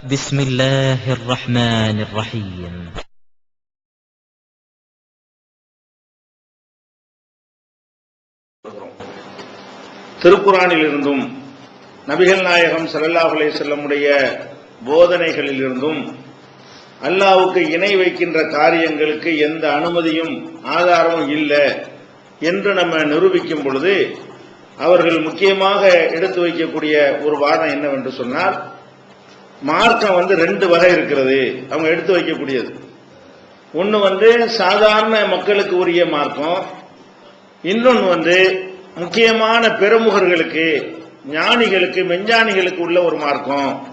بسم الله الرحمن الرحيم திருக்குறானிலிருந்தும் நபிகள் நாயகம் ஸல்லல்லாஹு அலைஹி செல்லமுடைய போதனைகளிலிருந்தும் அல்லாஹ்வுக்கு இணை வைக்கின்ற காரியங்களுக்கு எந்த அனுமதியும் ஆதாரமும் இல்லை என்று நம்ம நிரூபிக்கும் பொழுது அவர்கள் முக்கியமாக எடுத்து வைக்கக்கூடிய ஒரு வாதம் என்னவென்று சொன்னால் மார்க்கம் வந்து ரெண்டு வகை இருக்கிறது. அவங்க எடுத்து வைக்கக்கூடியது. ஒன்று வந்து சாதாரண மக்களுக்கு உரிய மார்க்கம். இன்னொன்று வந்து முக்கியமான பெருமுகர்களுக்கு ஞானிகளுக்கு மெஞ்ஞானிகளுக்கு உள்ள ஒரு மார்க்கம்.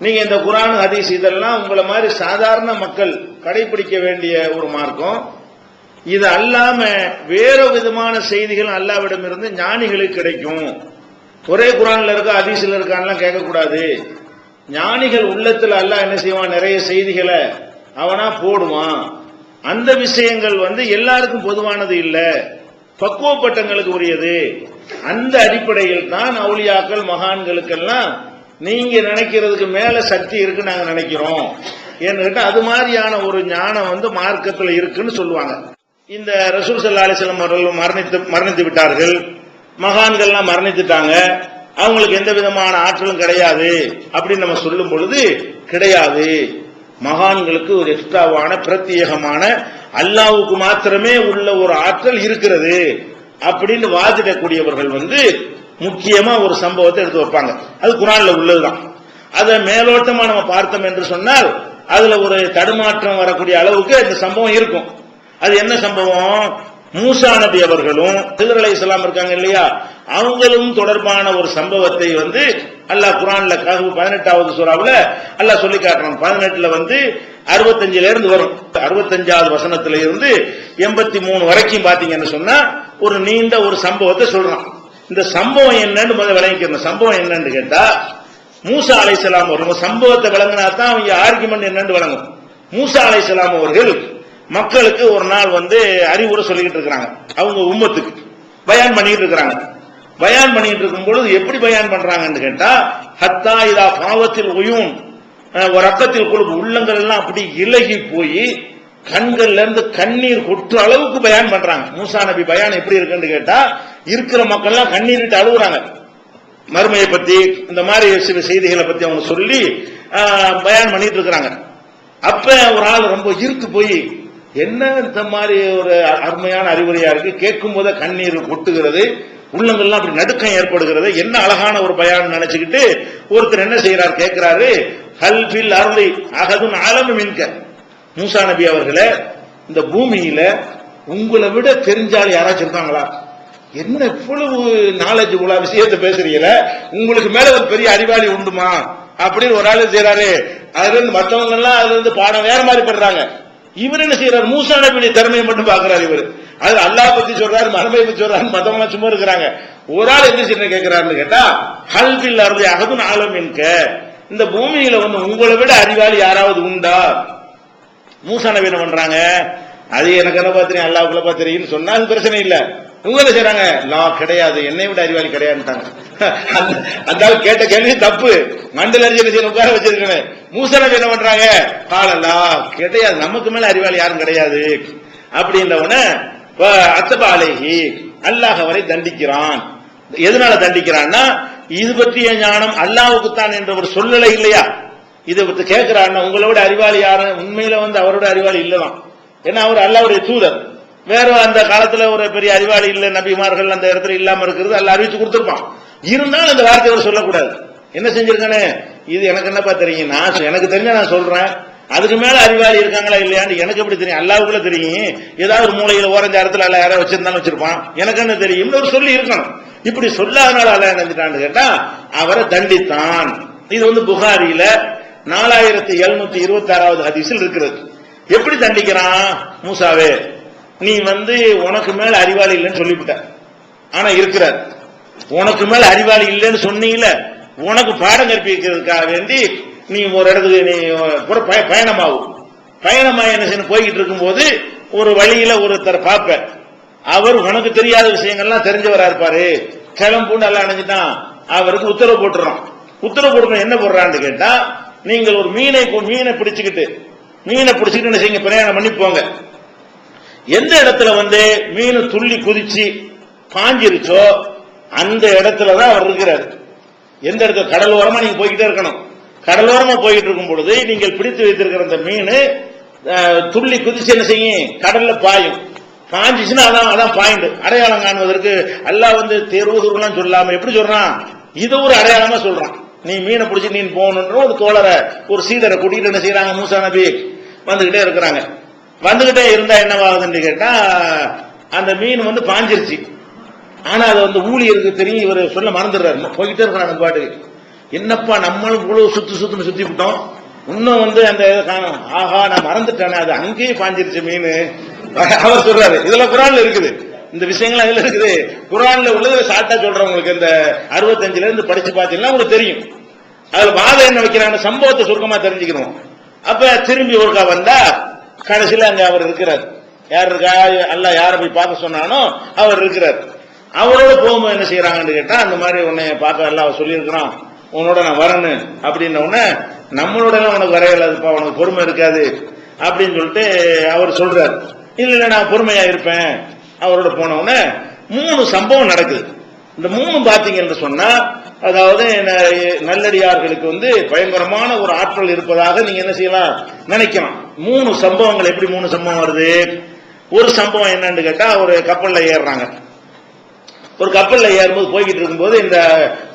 நீங்க இந்த குரான் ஹதீஸ் இதெல்லாம் உங்களை மாதிரி சாதாரண மக்கள் கடைபிடிக்க வேண்டிய ஒரு மார்க்கம். இது அல்லாம வேற விதமான செய்திகள் அல்லாவிடம் இருந்து ஞானிகளுக்கு கிடைக்கும். ஒரே குரான்ல இருக்க ஹதீஸ்ல இருக்கான்லாம் கேட்கக்கூடாது. ஞானிகள் உள்ளத்துல அல்லாஹ் என்ன செய்வான்? நிறைய செய்திகளை அவனா போடுவான். அந்த விஷயங்கள் வந்து எல்லாருக்கும் பொதுவானது இல்லை. பக்குவப்பட்டங்களுக்கு உரியது. அந்த அடிப்படையில் தான் அவுளியாக்கள் மகான்களுக்கெல்லாம் நீங்க நினைக்கிறதுக்கு மேல சக்தி இருக்கு நாங்க நினைக்கிறோம். ஏன்னு அது மாதிரியான ஒரு ஞானம் வந்து மார்க்கத்தில் இருக்குன்னு சொல்லுவாங்க. இந்த ரசூல் சல்லா அலிஸ்லாம் அவர்கள் மரணித்து மரணித்து விட்டார்கள். மகான்கள்லாம் மரணித்துட்டாங்க. அவங்களுக்கு எந்த விதமான ஆற்றலும் கிடையாது அப்படின்னு நம்ம சொல்லும் பொழுது கிடையாது. மகான்களுக்கு ஒரு எக்ஸ்ட்ராவான பிரத்யேகமான அல்லாவுக்கு மாத்திரமே உள்ள ஒரு ஆற்றல் இருக்கிறது அப்படின்னு வாதிடக்கூடியவர்கள் வந்து முக்கியமா ஒரு சம்பவத்தை எடுத்து வைப்பாங்க. அது குரான்ல உள்ளதுதான். அதை மேலோட்டமா நம்ம பார்த்தோம் என்று சொன்னால் அதுல ஒரு தடுமாற்றம் வரக்கூடிய அளவுக்கு இந்த சம்பவம் இருக்கும். அது என்ன சம்பவம்? மூசா நபி அவர்களும் திகர் இஸ்லாம் இருக்காங்க இல்லையா? அவங்களும் தொடர்பான ஒரு சம்பவத்தை வந்து அல்லாஹ் குரான்ல கஹு பதினெட்டாவது சுறாவில் அல்லாஹ் சொல்லி காட்டுறான். பதினெட்டுல வந்து அறுபத்தஞ்சுல இருந்து வரும். அறுபத்தஞ்சாவது வசனத்துல இருந்து எண்பத்தி மூணு வரைக்கும் பாத்தீங்கன்னு சொன்னா ஒரு நீண்ட ஒரு சம்பவத்தை சொல்றான். இந்த சம்பவம் என்னன்னு முதல்ல விளங்கிக்கிறோம் சம்பவம் என்னன்னு கேட்டா மூசா அலைசலாம் அவர்கள் சம்பவத்தை விளங்கினா தான் அவங்க ஆர்குமெண்ட் என்னன்னு விளங்கும். மூசா அலைசலாம் அவர்கள் மக்களுக்கு ஒரு நாள் வந்து அறிவுரை சொல்லிக்கிட்டு இருக்கிறாங்க. அவங்க உம்மத்துக்கு. பயான் பண்ணிட்டு இருக்கிறாங்க. பயான் பண்ணிட்டு இருக்கும் பொழுது எப்படி பயான் பண்றாங்கன்னு கேட்டா ஹத்தா இதா பாவத்தில் உயும் ஒரு ரத்தத்தில் கொழுப்பு உள்ளங்கள் எல்லாம் அப்படி இலகி போய் கண்கள்ல இருந்து கண்ணீர் கொட்டுற அளவுக்கு பயான் பண்றாங்க. மூசா நபி பயான் எப்படி இருக்குன்னு கேட்டா இருக்கிற மக்கள் எல்லாம் கண்ணீரிட்டு அழுகுறாங்க. மறுமையை பத்தி இந்த மாதிரி சில செய்திகளை பத்தி அவங்க சொல்லி பயான் பண்ணிட்டு இருக்கிறாங்க அப்ப ஒரு ஆள் ரொம்ப ஈர்த்து போய் என்ன இந்த மாதிரி ஒரு அருமையான அறிவுரையா இருக்கு? கேட்கும் போதே கண்ணீர் கொட்டுகிறது. உள்ளங்கள்லாம் அப்படி நடுக்கம் ஏற்படுகிறது என்ன அழகான ஒரு பயான் நினைச்சுக்கிட்டு ஒருத்தர் என்ன செய்யறார் கேட்கிறாரு ஹல் பில் அருளி அகதுன் ஆலம மின்க. மூசா நபி அவர்களே இந்த பூமியில உங்களை விட தெரிஞ்சால் யாராச்சும் இருக்காங்களா? என்ன இவ்வளவு நாலேஜ் உள்ள விஷயத்தை பேசுறீங்கள? உங்களுக்கு மேல ஒரு பெரிய அறிவாளி உண்டுமா? அப்படின்னு ஒரு ஆளு செய்யறாரு அதுல இருந்து மற்றவங்க எல்லாம் அதுல இருந்து பாடம் வேற மாதிரி படுறாங்க. இவர் என்ன செய்யறாரு மூசா நபியுடைய திறமையை மட்டும் பாக்குறாரு இவர். அது அல்லாஹ் பத்தி சொல்றாரு மரபை பத்தி சொல்றாரு மத்தவங்க சும்மா இருக்கிறாங்க. ஒரு ஆள் என்ன செய்ய கேட்கிறாருன்னு கேட்டா ஹல்பில் அருளை அகதுன் ஆலம் என்க இந்த பூமியில வந்து உங்களை விட அறிவாளி யாராவது உண்டா? மூசா நபி என்ன பண்றாங்க? அது எனக்கு என்ன தெரியும் அல்லாவுக்குள்ள தெரியும்னு சொன்னா அது பிரச்சனை இல்ல. உங்களை என்ன செய்றாங்க? லா கிடையாது என்னை விட அறிவாளி கிடையாதுட்டாங்க அந்த- கேட்ட கேள்வி தப்பு. மண்டல அறிஞர் செய்ய உட்கார வச்சிருக்கேன் மூசா நபி என்ன பண்றாங்க? காலல்லா கிடையாது நமக்கு மேல அறிவாளி யாரும் கிடையாது. அப்படின்ற உடனே அத்தபாலேஹி அல்லாஹ் அவரை தண்டிக்கிறான். எதனால தண்டிக்கிறான்னா இது பற்றிய ஞானம் அல்லாஹுக்கு தான் என்ற ஒரு சொல்லலை இல்லையா? இதை பத்தி கேட்கிறாருன்னா உங்களோட அறிவாளி யாரும் உண்மையில வந்து அவரோட அறிவாளி இல்லதான். ஏன்னா அவர் அல்லாவுடைய தூதர். வேற அந்த காலத்துல ஒரு பெரிய அறிவாளி இல்ல நபிமார்கள் அந்த இடத்துல இல்லாம இருக்கிறது அல்ல அறிவிச்சு கொடுத்துருப்பான். இருந்தாலும் அந்த வார்த்தையை அவர் சொல்லக்கூடாது. என்ன செஞ்சிருக்கானே? இது எனக்கு என்னப்பா தெரியும்? நான் எனக்கு தெரிஞ்ச நான் சொல்றேன். அதுக்கு மேல அறிவாளி இருக்காங்களா இல்லையான்னு எனக்கு எப்படி தெரியும்? அல்லாவுக்குள்ள தெரியும். ஏதாவது ஒரு மூலையில ஓரஞ்ச இடத்துல அல்ல யாராவது வச்சிருந்தாலும் வச்சிருப்பான். எனக்கு என்ன தெரியும்னு ஒரு சொல்லி இருக்கணும். இப்படி சொல்லாதனால அல்ல நினைச்சிட்டான்னு கேட்டா அவரை தண்டித்தான். இது வந்து புகாரியில நாலாயிரத்தி எழுநூத்தி இருபத்தி ஆறாவது ஹதீஸில் இருக்கிறது. எப்படி தண்டிக்கிறான்? மூசாவே நீ வந்து உனக்கு மேல அறிவாளி இல்லைன்னு சொல்லிவிட்ட. ஆனா இருக்கிறார். உனக்கு மேல அறிவாளி இல்லைன்னு சொன்னீங்கல்ல. உனக்கு பாடம் கற்பிக்கிறதுக்காக வேண்டி நீ ஒரு இடத்துக்கு நீ பய- பயணமாகும். பயணமாக என்ன செய்யணும்? போய்கிட்டு இருக்கும்போது ஒரு வழியில ஒருத்தர் பார்ப்ப அவர் உனக்கு தெரியாத விஷயங்கள்லாம் தெரிஞ்சவரா இருப்பாரு. கிளம்புன்னு எல்லாம் அணைஞ்சிட்டான் அவருக்கு உத்தரவு போட்டுறோம். உத்தரவு போட்டு என்ன போடுறான்னு கேட்டா நீங்கள் ஒரு மீனை மீனை பிடிச்சுக்கிட்டு மீனை பிடிச்சிக்கிட்டு என்ன செய்யுங்க? பிரயாணம் பண்ணி போங்க. எந்த இடத்துல வந்து மீன் துள்ளி குதிச்சு பாஞ்சிருச்சோ அந்த இடத்துல தான் அவர் இருக்கிறார். எந்த இடத்துல? கடல் ஓரமா நீங்க போய்கிட்டே இருக்கணும். கடலோரமா போயிட்டு இருக்கும் பொழுது நீங்கள் பிடித்து வைத்திருக்கிற அந்த மீன் துள்ளி குதிச்சு என்ன செய்யும்? கடல்ல பாயும். பாஞ்சிச்சுன்னா அதான் அதான் பாயிண்ட் அடையாளம் காணுவதற்கு எல்லாம் வந்து தேர்வுலாம் சொல்லாம எப்படி சொல்றான்? இது ஒரு அடையாளமா சொல்றான். நீ மீனை பிடிச்சி நீ போகணுன்ற ஒரு தோழரை ஒரு சீடரை கூட்டிட்டு என்ன செய்யறாங்க மூசா நபி வந்துகிட்டே இருக்கிறாங்க. வந்துகிட்டே இருந்தா என்னவாகுதுன்னு கேட்டா அந்த மீன் வந்து பாஞ்சிருச்சு. ஆனா அது வந்து ஊழியருக்கு தெரியும் இவர் சொல்ல மறந்துடுறாரு. போய்கிட்டே இருக்கிறான் அந்த பாட்டுக்கு. என்னப்பா நம்மளும் இவ்வளவு சுத்து சுத்துன்னு சுத்தி விட்டோம்? இன்னும் வந்து அந்த இதை காணோம். ஆஹா நான் மறந்துட்டேனே அது அங்கேயே பாஞ்சிருச்சு மீன். அவர் சொல்றாரு இதுல குரான்ல இருக்குது. இந்த விஷயங்கள் அதுல இருக்குது. குரான்ல உள்ளது ஷார்ட்டா சொல்றவங்களுக்கு இந்த அறுபத்தஞ்சுல இருந்து படிச்சு பார்த்தீங்கன்னா உங்களுக்கு தெரியும். அதுல வாதம் என்ன வைக்கிறாங்க சம்பவத்தை சுருக்கமா தெரிஞ்சுக்கணும். அப்ப திரும்பி ஒருக்கா வந்தா கடைசியில அங்க அவர் இருக்கிறார். யார் இருக்கா? அல்ல யாரை போய் பார்க்க சொன்னானோ அவர் இருக்கிறார். அவரோட போகும்போது என்ன செய்யறாங்கன்னு கேட்டா அந்த மாதிரி உன்னை பார்க்க எல்லாம் சொல்லியிருக்கிறான். உன்னோட நான் வரணும் அப்படின்ன உடனே நம்மளோட எல்லாம் உனக்கு வர உனக்கு பொறுமை இருக்காது அப்படின்னு சொல்லிட்டு அவர் சொல்றாரு. இல்ல இல்ல நான் பொறுமையா இருப்பேன். அவரோட போன உடனே மூணு சம்பவம் நடக்குது. இந்த மூணு பாத்தீங்கன்னு சொன்னா அதாவது நல்லடியார்களுக்கு வந்து பயங்கரமான ஒரு ஆற்றல் இருப்பதாக நீங்க என்ன செய்யலாம் நினைக்கலாம். மூணு சம்பவங்கள் எப்படி மூணு சம்பவம் வருது? ஒரு சம்பவம் என்னன்னு கேட்டா ஒரு கப்பல்ல ஏறுறாங்க. ஒரு கப்பலில் ஏறும்போது போய்கிட்டு இருக்கும்போது இந்த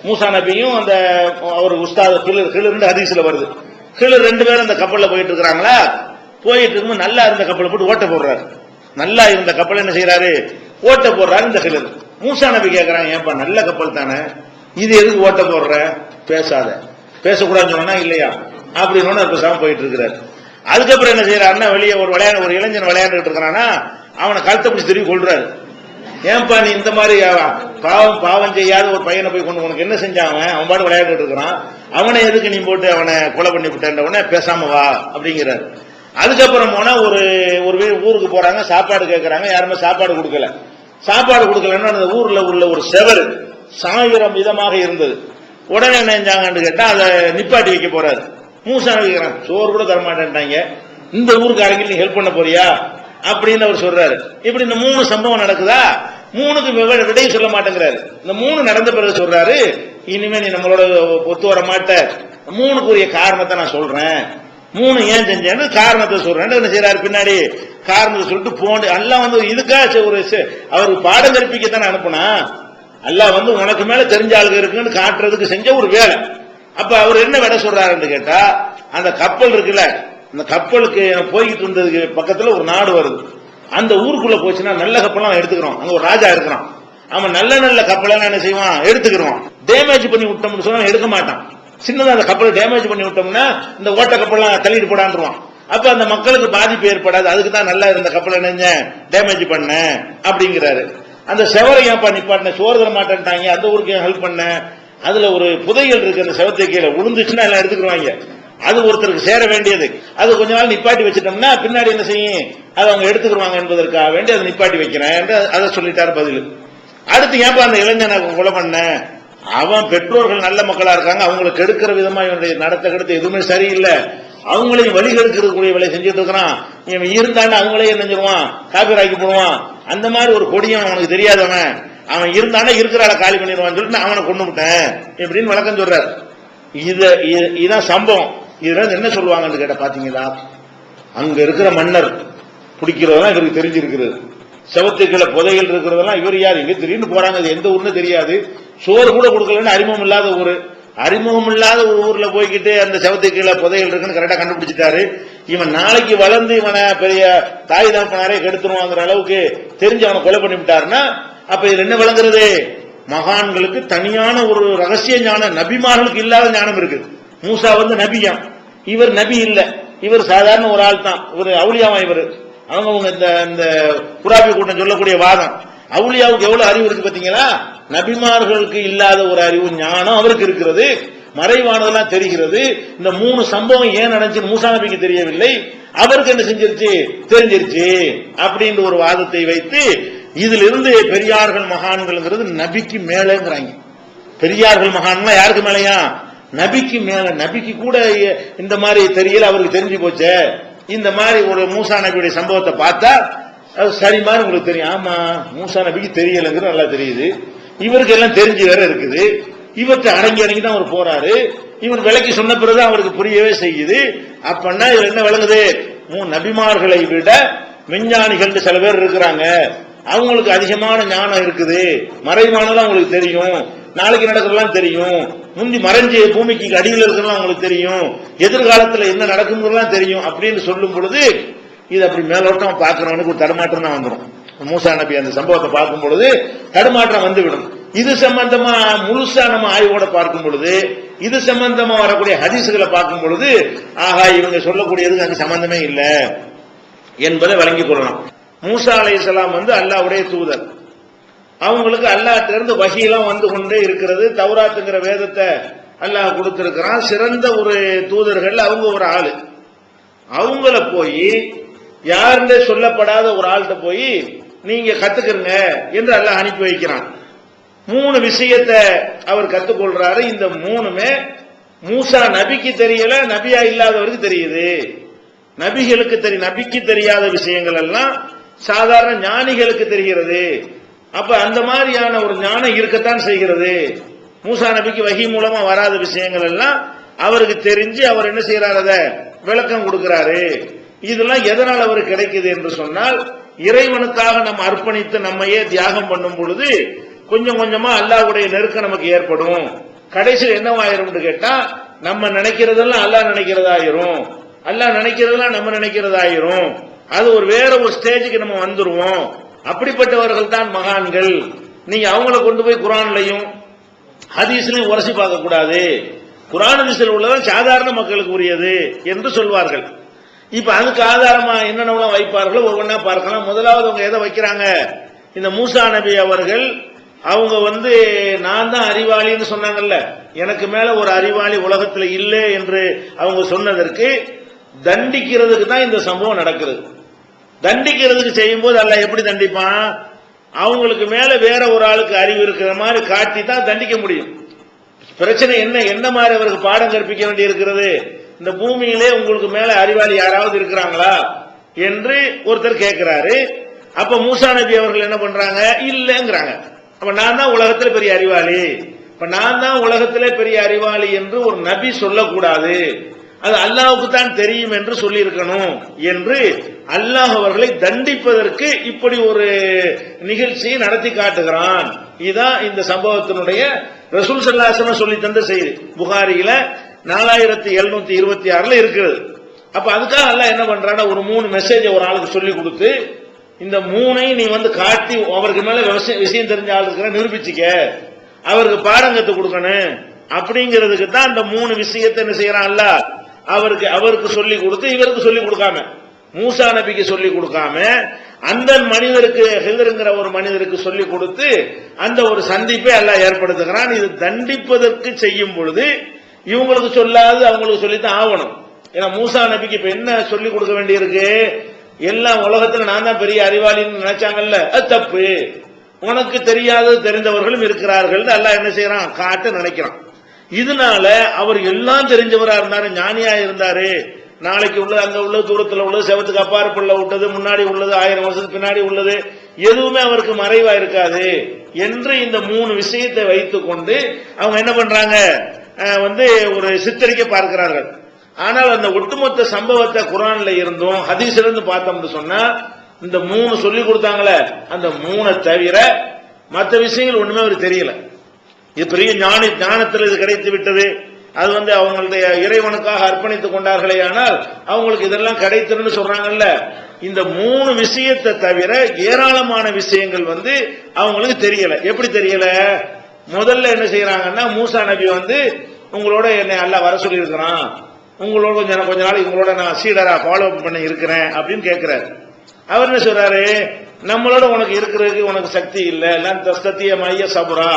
மூசா நபியும் அந்த அவர் உஸ்தாத கிளு கிளர்ந்து ஹதீஸில் வருது. கிளு ரெண்டு பேரும் அந்த கப்பலில் போயிட்டு இருக்கிறாங்களா? போயிட்டு இருக்கும்போது நல்லா இருந்த கப்பலை போட்டு ஓட்ட போடுறாரு. நல்லா இருந்த கப்பல் என்ன செய்யறாரு ஓட்ட போடுறாரு இந்த கிளு மூசா நபி கேக்குறாங்க ஏன்பா நல்ல கப்பல் தானே? இது எதுக்கு ஓட்ட போடுற? பேசாத. பேசக்கூடாதுன்னு சொன்னா இல்லையா? அப்படின்னு பேசாம போயிட்டு இருக்கிறாரு. அதுக்கப்புறம் என்ன செய்யறாருன்னா வெளியே ஒரு விளையாட ஒரு இளைஞன் விளையாண்டுட்டு இருக்கிறான்னா அவனை கழுத்தை பிடிச்சி திரும்பி கொள்றாரு ஏன்பா நீ இந்த மாதிரி பாவம் பாவம் செய்யாத ஒரு பையனை போய் கொண்டு உனக்கு என்ன செஞ்சான் அவன்? அவன் பாட்டு விளையாடிட்டு இருக்கிறான். அவனை எதுக்கு நீ போட்டு அவனை கொலை பண்ணி விட்டேன் உடனே பேசாம வா அப்படிங்கிறாரு. அதுக்கப்புறம் போனா ஒரு ஒரு ஊருக்கு போறாங்க சாப்பாடு கேட்கறாங்க யாருமே சாப்பாடு கொடுக்கல. சாப்பாடு கொடுக்கலன்னா அந்த ஊர்ல உள்ள ஒரு செவர் சாயிரம் விதமாக இருந்தது. உடனே என்ன செஞ்சாங்கன்னு கேட்டா அதை நிப்பாட்டி வைக்க போறாரு. மூசா வைக்கிறான் சோறு கூட தரமாட்டேன்ட்டாங்க. இந்த ஊருக்காரங்க நீ ஹெல்ப் பண்ண போறியா? அப்படின்னு அவர் சொல்றாரு. இப்படி இந்த மூணு சம்பவம் நடக்குதா? மூணுக்கு விவ- விடை சொல்ல மாட்டேங்கிறாரு. இந்த மூணு நடந்த பிறகு சொல்றாரு இனிமே நீ நம்மளோட ஒத்து வர மாட்ட. மூணுக்குரிய காரணத்தை நான் சொல்றேன். மூணு ஏன் செஞ்சேன்னு காரணத்தை சொல்றேன். என்ன செய்யறாரு பின்னாடி? காரணத்தை சொல்லிட்டு போண்டு. எல்லாம் வந்து இதுக்கா ஒரு ச- அவருக்கு பாடம் கற்பிக்கத்தானே அனுப்புனா எல்லாம் வந்து உனக்கு மேல தெரிஞ்ச ஆளுங்க இருக்குன்னு காட்டுறதுக்கு செஞ்ச ஒரு வேலை. அப்ப அவர் என்ன வேலை சொல்றாருன்னு கேட்டா அந்த கப்பல் இருக்குல்ல அந்த கப்பலுக்கு போய்கிட்டு இருந்ததுக்கு பக்கத்தில் ஒரு நாடு வருது. அந்த ஊருக்குள்ள போச்சுன்னா நல்ல கப்பலாம் எடுத்துக்கிறோம். அங்க ஒரு ராஜா இருக்கிறான். அவன் நல்ல நல்ல கப்பலாம் என்ன செய்வான்? எடுத்துக்கிறோம் டேமேஜ் பண்ணி விட்டோம்னு சொன்னா எடுக்க மாட்டான். சின்னதாக அந்த கப்பலை டேமேஜ் பண்ணி விட்டோம்னா இந்த ஓட்ட கப்பல்லாம் தள்ளிட்டு போடான்றான் அப்ப அந்த மக்களுக்கு பாதிப்பு ஏற்படாது. அதுக்கு தான் நல்லா இருந்த கப்பலை நினைஞ்ச டேமேஜ் பண்ண அப்படிங்கிறாரு. அந்த செவரை ஏன்ப்பா நிப்பாட்டின? சோறு தர மாட்டேன்ட்டாங்க. அந்த ஊருக்கு ஏன் ஹெல்ப் பண்ண? அதுல ஒரு புதையல் இருக்கு. அந்த செவத்தை கீழே விழுந்துச்சுன்னா எல்லாம் எடுத்துக்கிடுவாங்க அது ஒருத்தருக்கு சேர வேண்டியது. அது கொஞ்ச நாள் நிப்பாட்டி வச்சிட்டோம்னா பின்னாடி என்ன செய்யும்? அதை அவங்க எடுத்துக்கிடுவாங்க என்பதற்காக வேண்டி அதை நிப்பாட்டி வைக்கிறேன் என்று அதை சொல்லிட்டாரு பதில். அடுத்து ஏன்பா அந்த இளைஞனை கொலை பண்ண? அவன் பெற்றோர்கள் நல்ல மக்களா இருக்காங்க. அவங்களுக்கு எடுக்கிற விதமா இவனுடைய நடத்த கெடுத்து எதுவுமே சரியில்லை. அவங்களையும் வழி கெடுக்கிறதுக்குரிய வேலையை செஞ்சுட்டு இருக்கிறான். இவன் இருந்தான்னு அவங்களே என்ன செஞ்சிருவான் காப்பிராக்கி போடுவான். அந்த மாதிரி ஒரு கொடியவன் அவனுக்கு தெரியாதவன் அவன். இருந்தானே இருக்கிற ஆளை காலி பண்ணிடுவான்னு சொல்லிட்டு அவனை கொண்டு விட்டேன் இப்படின்னு வழக்கம் சொல்றாரு. இத இ- இதான் சம்பவம். இதுல என்ன சொல்லுவாங்கன்னு கேட்ட பாத்தீங்களா? அங்க இருக்கிற மன்னர் பிடிக்கிறதெல்லாம் இவருக்கு தெரிஞ்சிருக்கிறது செவத்துக்களை புதைகள் இருக்கிறதெல்லாம் இவர் யார்? இங்க திடீர்னு போறாங்க. அது எந்த ஊர்னு தெரியாது. சோறு கூட கொடுக்கலன்னு அறிமுகம் இல்லாத ஊரு. அறிமுகம் இல்லாத ஒரு ஊர்ல போய்கிட்டு அந்த செவத்துக்கீழ புதைகள் இருக்குன்னு கரெக்டா கண்டுபிடிச்சிட்டாரு. இவன் நாளைக்கு வளர்ந்து இவனை பெரிய தாய் தகப்பனாரே கெடுத்துருவாங்கிற அளவுக்கு தெரிஞ்சு அவனை கொலை பண்ணி விட்டாருன்னா அப்ப இதுல என்ன விளங்குறது? மகான்களுக்கு தனியான ஒரு ரகசிய ஞானம் நபிமார்களுக்கு இல்லாத ஞானம் இருக்குது மூசா வந்து நபியா. இவர் நபி இல்ல. இவர் சாதாரண ஒரு ஆள் தான். இவர் அவுளியாவா இவர். அவங்க அவங்க இந்த இந்த குராபி கூட்டம் சொல்லக்கூடிய வாதம். அவுளியாவுக்கு எவ்வளவு அறிவு இருக்கு பாத்தீங்களா? நபிமார்களுக்கு இல்லாத ஒரு அறிவு ஞானம் அவருக்கு இருக்கிறது. மறைவானதெல்லாம் தெரிகிறது. இந்த மூணு சம்பவம் ஏன் நடந்துச்சு மூசா நபிக்கு தெரியவில்லை. அவருக்கு என்ன செஞ்சிருச்சு? தெரிஞ்சிருச்சு அப்படின்ற ஒரு வாதத்தை வைத்து இதுல இருந்து பெரியார்கள் மகான்கள்ங்கிறது நபிக்கு மேலேங்கிறாங்க. பெரியார்கள் மகான்லாம் யாருக்கு மேலையா? நபிக்கு மேல நபிக்கு கூட இந்த மாதிரி தெரியல அவருக்கு தெரிஞ்சு போச்சே. இந்த மாதிரி ஒரு மூசா நபியுடைய சம்பவத்தை பார்த்தா அது சரி மாதிரி உங்களுக்கு தெரியும். ஆமா மூசா நபிக்கு தெரியலங்கிறது நல்லா தெரியுது. இவருக்கு எல்லாம் தெரிஞ்சு வேற இருக்குது. இவற்றை அடங்கி அடங்கி தான் அவர் போறாரு. இவர் விலைக்கு சொன்ன பிறகு அவருக்கு புரியவே செய்யுது. அப்பன்னா இவர் என்ன விளங்குது? மூ நபிமார்களை விட விஞ்ஞானிகள் சில பேர் இருக்கிறாங்க. அவங்களுக்கு அதிகமான ஞானம் இருக்குது. மறைவானதான் அவங்களுக்கு தெரியும். நாளைக்கு நடக்கிறதெல்லாம் தெரியும். முந்தி மறைஞ்சு பூமிக்கு அடியில் இருக்கிறதெல்லாம் அவங்களுக்கு தெரியும். எதிர்காலத்தில் என்ன நடக்குங்கிறதுலாம் தெரியும் அப்படின்னு சொல்லும் பொழுது இது அப்படி மேலோட்டம் பார்க்கிறவனுக்கு ஒரு தடுமாற்றம் தான் வந்துடும் மூசா நபி அந்த சம்பவத்தை பார்க்கும் பொழுது தடுமாற்றம் வந்துவிடும். இது சம்பந்தமா முழுசா நம்ம ஆய்வோட பார்க்கும் பொழுது இது சம்பந்தமா வரக்கூடிய ஹதீசுகளை பார்க்கும் பொழுது ஆஹா இவங்க சொல்லக்கூடியதுக்கு அங்கே சம்பந்தமே இல்லை என்பதை வழங்கிக் கொள்ளலாம். மூசா அலை வந்து அல்லாவுடைய தூதர். அவங்களுக்கு அல்லாஹ்ட்டிருந்து வகையெல்லாம் வந்து கொண்டே இருக்கிறது. தௌராத்துங்கிற வேதத்தை அல்லாஹ் கொடுத்திருக்கிறான். சிறந்த ஒரு தூதர்கள் அவங்க ஒரு ஆளு. அவங்கள போய் யாருன்னு சொல்லப்படாத ஒரு ஆள்கிட்ட போய் நீங்க கத்துக்கிறங்க என்று அல்லாஹ் அனுப்பி வைக்கிறான். மூணு விஷயத்தை அவர் கத்துக்கொள்றாரு. இந்த மூணுமே மூசா நபிக்கு தெரியல நபியா இல்லாதவருக்கு தெரியுது. நபிகளுக்கு தெரிய நபிக்கு தெரியாத விஷயங்கள் எல்லாம் சாதாரண ஞானிகளுக்கு தெரிகிறது. அப்ப அந்த மாதிரியான ஒரு ஞானம் இருக்கத்தான் செய்கிறது. மூசா நபிக்கு வகி மூலமா வராத விஷயங்கள் எல்லாம் அவருக்கு தெரிஞ்சு அவர் என்ன செய்யறாரு அதை விளக்கம் கொடுக்கிறாரு. இதெல்லாம் எதனால் அவர் கிடைக்குது என்று சொன்னால் இறைவனுக்காக நம்ம அர்ப்பணித்து நம்மையே தியாகம் பண்ணும் பொழுது கொஞ்சம் கொஞ்சமா அல்லாஹுடைய நெருக்கம் நமக்கு ஏற்படும். கடைசியில் என்னவாயிரும்னு கேட்டா நம்ம நினைக்கிறதெல்லாம் அல்லாஹ் நினைக்கிறதாயிரும். அல்லாஹ் நினைக்கிறதெல்லாம் நம்ம நினைக்கிறதாயிரும். அது ஒரு வேற ஒரு ஸ்டேஜுக்கு நம்ம வந்துருவோம். அப்படிப்பட்டவர்கள் தான் மகான்கள். நீங்க அவங்கள கொண்டு போய் குரான்லையும் ஹதீஸ்லையும் உரசி பார்க்க கூடாது குரான் ஹதீஸில் உள்ளதான் சாதாரண மக்களுக்கு உரியது என்று சொல்வார்கள். இப்ப அதுக்கு ஆதாரமா என்னென்னலாம் வைப்பார்களோ ஒவ்வொன்றா பார்க்கலாம். முதலாவது அவங்க எதை வைக்கிறாங்க? இந்த மூசா நபி அவர்கள் அவங்க வந்து நான் தான் அறிவாளின்னு சொன்னாங்கல்ல. எனக்கு மேல ஒரு அறிவாளி உலகத்துல இல்லை என்று அவங்க சொன்னதற்கு தண்டிக்கிறதுக்கு தான் இந்த சம்பவம் நடக்குது தண்டிக்கிறதுக்கு செய்யும் போது அல்ல எப்படி தண்டிப்பான்? அவங்களுக்கு மேல வேற ஒரு ஆளுக்கு அறிவு இருக்கிற மாதிரி காட்டி தான் தண்டிக்க முடியும். பிரச்சனை என்ன? என்ன மாதிரி அவருக்கு பாடம் கற்பிக்க வேண்டி இருக்கிறது? இந்த பூமியிலே உங்களுக்கு மேல அறிவாளி யாராவது இருக்கிறாங்களா? என்று ஒருத்தர் கேட்கிறாரு. அப்ப மூசா நபி அவர்கள் என்ன பண்றாங்க? இல்லங்கிறாங்க. அப்ப நான் தான் உலகத்தில் பெரிய அறிவாளி. இப்ப நான் தான் உலகத்திலே பெரிய அறிவாளி என்று ஒரு நபி சொல்லக்கூடாது. அது அல்லாஹுக்கு தான் தெரியும் என்று சொல்லியிருக்கணும் என்று அல்லாஹ் அவர்களை தண்டிப்பதற்கு இப்படி ஒரு நிகழ்ச்சியை நடத்தி காட்டுகிறான். இதுதான் இந்த சம்பவத்தினுடைய ரசூல் சல்லாசன சொல்லி தந்த செய்தி. புகாரியில நாலாயிரத்தி எழுநூத்தி இருபத்தி ஆறுல இருக்கிறது. அப்ப அதுக்காக அல்லாஹ் என்ன பண்றான்னா ஒரு மூணு மெசேஜ் ஒரு ஆளுக்கு சொல்லி கொடுத்து இந்த மூணையும் நீ வந்து காட்டி அவருக்கு மேல விஷயம் விஷயம் தெரிஞ்ச ஆள் இருக்கிற நிரூபிச்சுக்க. அவருக்கு பாடம் கத்து கொடுக்கணும். அப்படிங்கிறதுக்கு தான் அந்த மூணு விஷயத்தை என்ன செய்யறான் அல்ல அவருக்கு அவருக்கு சொல்லி கொடுத்து இவருக்கு சொல்லி கொடுக்காம மூசா நபிக்கு சொல்லி கொடுக்காம அந்த மனிதருக்கு ஹிதருங்கிற ஒரு மனிதருக்கு சொல்லி கொடுத்து அந்த ஒரு சந்திப்பை எல்லாம் ஏற்படுத்துகிறான். இது தண்டிப்பதற்கு செய்யும் பொழுது இவங்களுக்கு சொல்லாது அவங்களுக்கு சொல்லித்தான் ஆகணும். ஏன்னா மூசா நபிக்கு இப்ப என்ன சொல்லி கொடுக்க வேண்டியிருக்கு? எல்லாம் உலகத்துல நான் தான் பெரிய அறிவாளின்னு நினைச்சாங்கல்ல. அது தப்பு. உனக்கு தெரியாதது தெரிந்தவர்களும் இருக்கிறார்கள். எல்லாம் என்ன செய்யறான்? காட்ட நினைக்கிறான். இதனால அவர் எல்லாம் தெரிஞ்சவரா இருந்தாரு ஞானியா இருந்தாரு. நாளைக்கு உள்ளது அங்க உள்ளது தூரத்துல உள்ளது செவத்துக்கு அப்பாற்புள்ள விட்டது முன்னாடி உள்ளது ஆயிரம் வருஷத்துக்கு பின்னாடி உள்ளது. எதுவுமே அவருக்கு மறைவா இருக்காது. என்று இந்த மூணு விஷயத்தை வைத்துக் கொண்டு அவங்க என்ன பண்றாங்க? வந்து ஒரு சித்தரிக்க பார்க்கிறார்கள். ஆனால் அந்த ஒட்டுமொத்த சம்பவத்தை குரான்ல இருந்தும் ஹதீஸ்ல இருந்து பார்த்தோம்னு சொன்னா இந்த மூணு சொல்லி கொடுத்தாங்களே அந்த மூணை தவிர மற்ற விஷயங்கள் ஒண்ணுமே அவருக்கு தெரியல. இது பெரிய ஞான ஞானத்தில் இது கிடைத்து விட்டது. அது வந்து அவங்களுடைய இறைவனுக்காக அர்ப்பணித்துக் கொண்டார்களே ஆனால் அவங்களுக்கு இதெல்லாம் கிடைத்திருன்னு சொல்றாங்கல்ல. இந்த மூணு விஷயத்தை தவிர ஏராளமான விஷயங்கள் வந்து அவங்களுக்கு தெரியல. எப்படி தெரியல? முதல்ல என்ன செய்யறாங்கன்னா மூசா நபி வந்து உங்களோட என்னை நல்லா வர சொல்லி இருக்கிறான் உங்களோட கொஞ்சம் கொஞ்ச நாள் உங்களோட நான் சீடரா ஃபாலோ அப் பண்ணி இருக்கிறேன் அப்படின்னு கேட்கிறாரு அவர் என்ன சொல்றாரு? நம்மளோட உனக்கு இருக்கிறதுக்கு உனக்கு சக்தி இல்லை. எல்லாம் தஸ்தத்திய மைய சபுரா.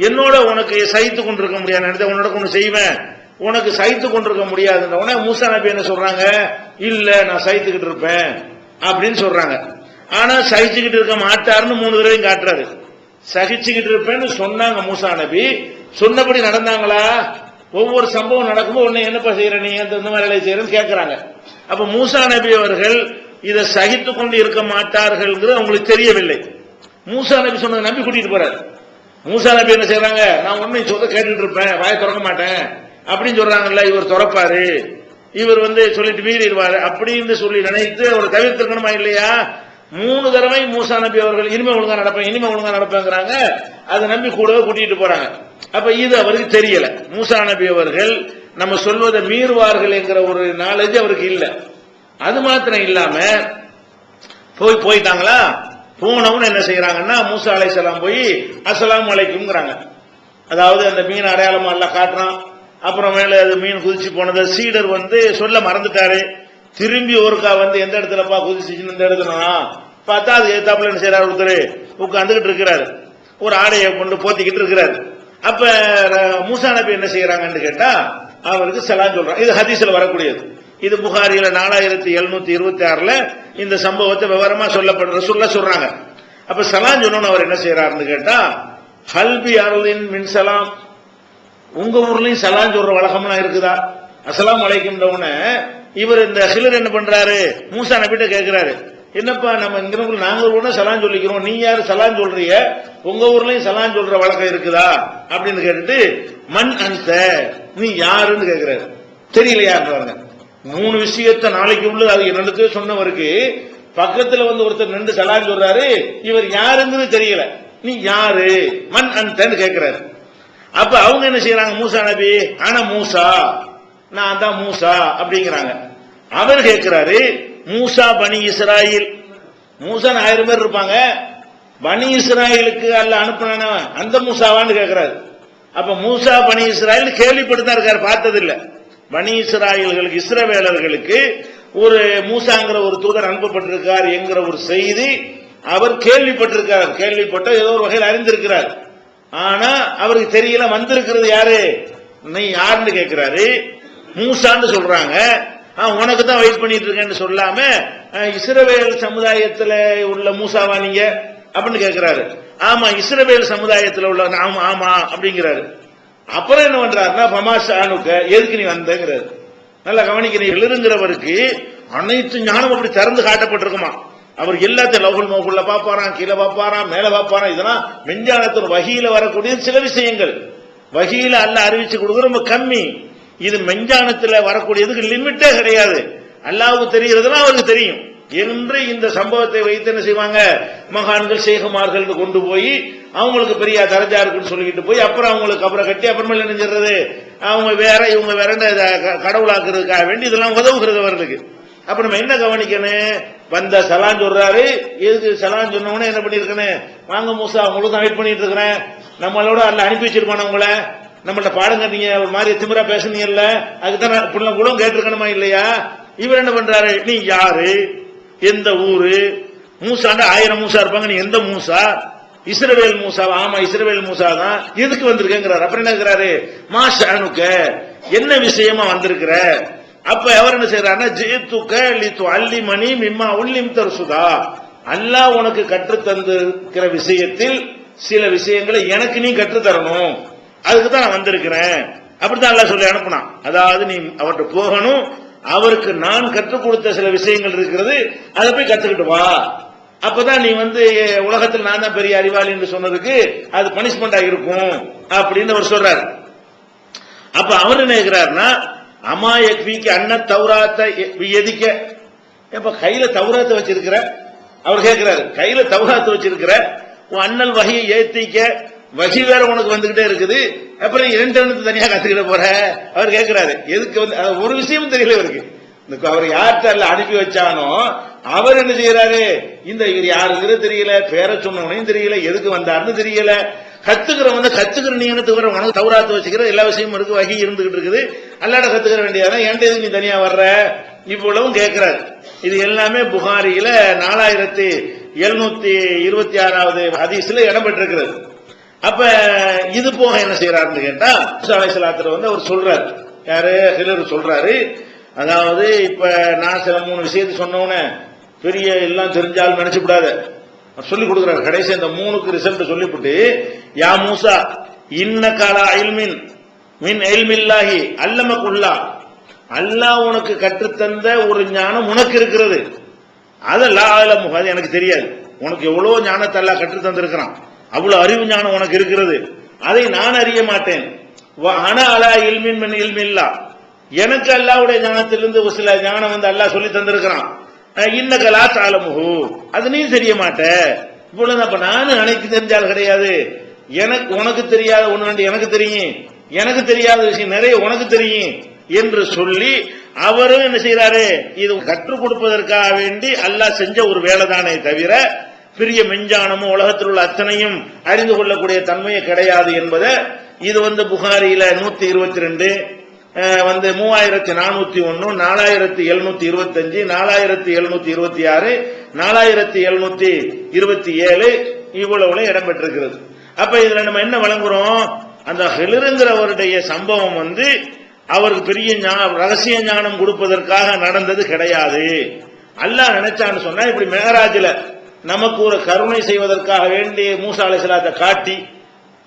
என்னோட உனக்கு சகித்து கொண்டிருக்க முடியாது. நான் உன்னோட ஒன்று செய்வேன். உனக்கு சகித்து கொண்டிருக்க முடியாதுன்ற உடனே மூசா நபி என்ன சொல்றாங்க? இல்ல நான் சகித்துக்கிட்டு இருப்பேன் அப்படின்னு சொல்றாங்க. ஆனா சகிச்சுக்கிட்டு இருக்க மாட்டாருன்னு மூணு தடவையும் காட்டுறாரு. சகிச்சுக்கிட்டு இருப்பேன்னு சொன்னாங்க மூசா நபி. சொன்னபடி நடந்தாங்களா? ஒவ்வொரு சம்பவம் நடக்கும்போது உன்னை என்னப்பா செய்யற நீ? இந்த மாதிரி வேலையை செய்யறன்னு கேட்கறாங்க அப்ப மூசா நபி அவர்கள் இதை சகித்து கொண்டு இருக்க மாட்டார்கள்ங்கிறது அவங்களுக்கு தெரியவில்லை. மூசா நபி சொன்னதை நம்பி கூட்டிட்டு போறாரு. மூசா நபி என்ன செய்யறாங்க நான் உண்மை சொல்ல கேட்டுட்டு இருப்பேன். வாய திறக்க மாட்டேன். அப்படின்னு சொல்றாங்கல்ல இவர் திறப்பாரு. இவர் வந்து சொல்லிட்டு மீறிடுவாரு. அப்படின்னு சொல்லி நினைத்து அவர் தவிர்த்திருக்கணுமா இல்லையா? மூணு தடவை மூசா நபி அவர்கள் இனிமே ஒழுங்கா நடப்பேன் இனிமே ஒழுங்கா நடப்பேங்கிறாங்க. அதை நம்பி கூடவே கூட்டிட்டு போறாங்க. அப்ப இது அவருக்கு தெரியல. மூசா நபி அவர்கள் நம்ம சொல்வதை மீறுவார்கள் என்கிற ஒரு நாலேஜ் அவருக்கு இல்லை. அது மாத்திரம் இல்லாம போய் போயிட்டாங்களா? போனவன் என்ன செய்யறாங்கன்னா மூசா அலை செல்லாம் போய் அஸ்ஸலாமு அலைக்கும்ங்கிறாங்க. அதாவது அந்த மீன் அடையாளமா எல்லாம் காட்டுறான். அப்புறம் அது மீன் குதிச்சு போனது சீடர் வந்து சொல்ல மறந்துட்டாரு. திரும்பி ஒருக்கா வந்து எந்த இடத்துலப்பா குதிச்சுன்னு இந்த இடத்துல பார்த்தா அது எத்தாப்புல என்ன செய்யறாரு ஒருத்தர்? உட்காந்துக்கிட்டு இருக்கிறாரு. ஒரு ஆடையை கொண்டு போத்திக்கிட்டு இருக்கிறாரு. அப்ப ர- மூசா நபி என்ன செய்யறாங்கன்னு கேட்டா அவருக்கு செலான் சொல்றான். இது ஹதீஸ்ல வரக்கூடியது. இது புகாரியில நாலாயிரத்தி எழுநூத்தி இருபத்தி ஆறுல இந்த சம்பவத்தை விவரமா சொல்லப்படுற சொல்ல சொல்றாங்க. அப்ப சலாம் சொன்னோன்னு அவர் என்ன செய்யறாருன்னு கேட்டா ஹல்பி அருளின் மின் சலாம். உங்க ஊர்லயும் சலாம் சொல்ற வழக்கம்லாம் இருக்குதா? அசலாம் அலைக்கும்ன்றவுடனே இவர் இந்த ஹிலர் என்ன பண்றாரு? மூசா நபிட்ட கேட்கிறாரு என்னப்பா நம்ம இங்க நாங்க கூட சலாம் சொல்லிக்கிறோம். நீ யாரு சலாம் சொல்றிய? உங்க ஊர்லயும் சலாம் சொல்ற வழக்கம் இருக்குதா? அப்படின்னு கேட்டுட்டு மண் அந்த நீ யாருன்னு கேக்குறாரு. தெரியலையான்றாங்க மூணு விஷயத்த நாளைக்கு உள்ளது அது என்னது சொன்னவருக்கு பக்கத்துல வந்து ஒருத்தர் நின்று சலான் சொல்றாரு இவர் யாருங்கிறது தெரியல. நீ யாரு? மண் அந்தன்னு கேட்கிறாரு அப்ப அவங்க என்ன செய்யறாங்க மூசா நபி ஆனா மூசா நான் தான் மூசா அப்படிங்கிறாங்க. அவர் கேட்கிறாரு மூசா பனி இஸ்ராயில். மூசான்னு ஆயிரம் பேர் இருப்பாங்க. பனி இஸ்ராயலுக்கு அல்ல அனுப்பின அந்த மூசாவான்னு கேட்கிறாரு அப்ப மூசா பனி இஸ்ராயில் கேள்விப்பட்டு தான் இருக்காரு பார்த்தது பனி இஸ்ராயல்களுக்கு இஸ்ரவேலர்களுக்கு ஒரு மூசாங்கிற ஒரு தூதர் அனுப்பப்பட்டிருக்கார் என்கிற ஒரு செய்தி அவர் கேள்விப்பட்டிருக்கார். கேள்விப்பட்ட ஏதோ ஒரு வகையில் அறிந்திருக்கிறார். ஆனா அவருக்கு தெரியல வந்திருக்கிறது யாரு? நீ யாருன்னு கேட்கிறாரு. மூசான்னு சொல்றாங்க. உனக்கு தான் வெயிட் பண்ணிட்டு இருக்கேன்னு சொல்லாம இஸ்ரவேல் சமுதாயத்துல உள்ள மூசாவா நீங்க? அப்படின்னு கேட்கிறாரு. ஆமா இஸ்ரவேல் சமுதாயத்துல உள்ள ஆமா ஆமா அப்படிங்கிறாரு. அப்புறம் என்ன பண்றாருன்னா பமாஷானுக்க எதுக்கு நீ வந்தங்கிறாரு. நல்லா கவனிக்கிறீர்கள் இருங்கிறவருக்கு அனைத்து ஞானம் அப்படி திறந்து காட்டப்பட்டிருக்குமா? அவர் எல்லாத்தையும் லவுல் மோகுல்ல பாப்பாராம் கீழே பாப்பாராம் மேல பாப்பாராம் இதெல்லாம் மெஞ்ஞானத்தின் வகையில வரக்கூடிய சில விஷயங்கள். வகையில அல்ல அறிவிச்சு கொடுக்க ரொம்ப கம்மி. இது மெஞ்ஞானத்துல வரக்கூடியதுக்கு லிமிட்டே கிடையாது. அல்லாவுக்கு தெரிகிறதுனா அவருக்கு தெரியும். என்று இந்த சம்பவத்தை வைத்து என்ன செய்வாங்க? மகான்கள் சேகுமார்கள் கொண்டு போய் அவங்களுக்கு பெரிய தரஜா இருக்குன்னு சொல்லிக்கிட்டு போய் அப்புறம் அவங்களுக்கு அப்புறம் கட்டி அப்புறமேல என்ன செய்யறது அவங்க வேற இவங்க வேற கடவுளாக்குறதுக்காக வேண்டி இதெல்லாம் உதவுகிறது அவர்களுக்கு. அப்ப நம்ம என்ன கவனிக்கணும்? வந்த சலான் சொல்றாரு. எதுக்கு சலான் சொன்னவனே என்ன பண்ணிருக்கேன் வாங்க மூசா அவங்களுக்கு தான் வெயிட் பண்ணிட்டு இருக்கிறேன் நம்மளோட அல்ல அனுப்பி வச்சிருப்பான உங்களை நம்மள்ட்ட பாடுங்க நீங்க ஒரு மாதிரி திமிரா பேசுனீங்கல்ல. அதுக்குதான் நான் பிள்ளை கூட கேட்டிருக்கணுமா இல்லையா? இவர் என்ன பண்றாரு? நீ யாரு? எந்த ஊரு? மூசாண்ட ஆயிரம் மூசா இருப்பாங்க. நீ எந்த மூசா? இஸ்ரவேல் மூசா. ஆமா இஸ்ரவேல் மூசா தான். எதுக்கு வந்திருக்கேங்கிறாரு. அப்புறம் என்ன இருக்கிறாரு? மாஷானுக்க என்ன விஷயமா வந்திருக்கிற? அப்ப அவர் என்ன செய்யறாருன்னா ஜெயத்துக்க லித்து அள்ளி மணி மிம்மா உள்ளிம் தருசுதா அல்லாஹ் உனக்கு கற்று தந்திருக்கிற விஷயத்தில் சில விஷயங்களை எனக்கு நீ கற்றுத் தரணும். அதுக்கு தான் நான் வந்திருக்கிறேன். அப்படித்தான் அல்லா சொல்லி அனுப்புனான். அதாவது நீ அவர்கிட்ட போகணும். அவருக்கு நான் கற்றுக் கொடுத்த சில விஷயங்கள் இருக்கிறது அதை போய் கத்துக்கிட்டு வா. அப்பதான் நீ வந்து உலகத்தில் நான் தான் பெரிய அறிவாளி என்று சொன்னதுக்கு அது பனிஷ்மெண்டா இருக்கும் அப்படின்னு அவர் சொல்றாரு. அப்ப அவர் என்ன அம்மா எக்விக்கு அண்ணன் தௌராத்தை எதிக்க. இப்ப கையில தௌராத்தை வச்சிருக்கிற? அவர் கேட்கிறாரு கையில தௌராத்தை வச்சிருக்கிற? உன் அண்ணல் வகையை ஏத்திக்க வகி வேற உனக்கு வந்துகிட்டே இருக்குது. அப்புறம் இரண்டு எழுத்து தனியா கத்துக்கிட்ட போற? அவர் கேட்கிறாரு எதுக்கு வந்து ஒரு விஷயம் தெரியல இவருக்கு. அவர் யார்கிட்ட அனுப்பி வச்சானோ அவர் என்ன செய்யறாரு இந்த இவர் யாருங்கிற தெரியல பேர சொன்னவனையும் தெரியல எதுக்கு வந்தாருன்னு தெரியல. கத்துக்கிற வந்து கத்துக்கிற நீ என்ன தவிர உனக்கு தவறாத்து வச்சுக்கிற எல்லா விஷயமும் இருக்கு வகி இருந்துகிட்டு இருக்குது. அல்லாட கத்துக்கிற வேண்டியதான் என்கிட்ட எதுக்கு நீ தனியா வர்ற? இவ்வளவும் கேட்கிறாரு இது எல்லாமே புகாரியில நாலாயிரத்தி எழுநூத்தி இருபத்தி ஆறாவது ஹதீஸ்ல இடம் பெற்றிருக்கிறது அப்ப இது போக என்ன செய்யறாருன்னு கேட்டா அலைசலாத்துல வந்து அவர் சொல்றாரு. யாரு? ஹிலர் சொல்றாரு. அதாவது இப்ப நான் சில மூணு விஷயத்தை சொன்னோன்னே பெரிய எல்லாம் தெரிஞ்சாலும் நினைச்சு விடாத. சொல்லி கொடுக்குறாரு. கடைசி அந்த மூணுக்கு ரிசல்ட் சொல்லிவிட்டு யா மூசா இன்ன காலா அயல்மின் மின் எல்மில்லாஹி அல்லமக்குள்ளா அல்லாஹ் உனக்கு கற்றுத்தந்த ஒரு ஞானம் உனக்கு இருக்கிறது. அதெல்லாம் அது எனக்கு தெரியாது. உனக்கு எவ்வளவு ஞானத்தை எல்லாம் கற்றுத்தந்திருக்கிறான். அவ்வளவு அறிவு ஞானம் உனக்கு இருக்கிறது. அதை நான் அறிய மாட்டேன். வ அலா இல்மின் மின் இல்மில்லா எனக்கு அல்லாவுடைய ஞானத்திலிருந்து ஒரு சில ஞானம் வந்து அல்லாஹ் சொல்லி தந்திருக்கிறான். இன்ன கலா தாளமுகு அது நீ தெரிய மாட்ட. இவ்வளவு அப்ப நானும் அனைத்து தெரிஞ்சால் கிடையாது. எனக்கு உனக்கு தெரியாத ஒண்ணு ரெண்டு எனக்கு தெரியும். எனக்கு தெரியாத விஷயம் நிறைய உனக்கு தெரியும் என்று சொல்லி அவரும் என்ன செய்யறாரு இது கற்றுக் கொடுப்பதற்காக வேண்டி அல்லாஹ் செஞ்ச ஒரு வேலைதானே தவிர பெரிய மெஞ்ஞானமும் உலகத்தில் உள்ள அத்தனையும் அறிந்து கொள்ளக்கூடிய தன்மையே கிடையாது என்பதை இது வந்து புகாரியில நூத்தி இருபத்தி ரெண்டு வந்து மூவாயிரத்தி நானூத்தி ஒன்னு நாலாயிரத்தி எழுநூத்தி இருபத்தஞ்சு நாலாயிரத்தி எழுநூத்தி இருபத்தி ஆறு நாலாயிரத்தி எழுநூத்தி இருபத்தி ஏழு இவ்வளவுல இடம்பெற்றிருக்கிறது. அப்ப இதுல நம்ம என்ன வழங்குறோம்? அந்த ஹெலிருங்கிறவருடைய சம்பவம் வந்து அவருக்கு பெரிய ரகசிய ஞானம் கொடுப்பதற்காக நடந்தது கிடையாது. அல்லாஹ் நினைச்சான்னு சொன்னா இப்படி மேகராஜில நமக்கு ஒரு கருணை செய்வதற்காக வேண்டி மூசா அலைஹிஸ்ஸலாத்தை காட்டி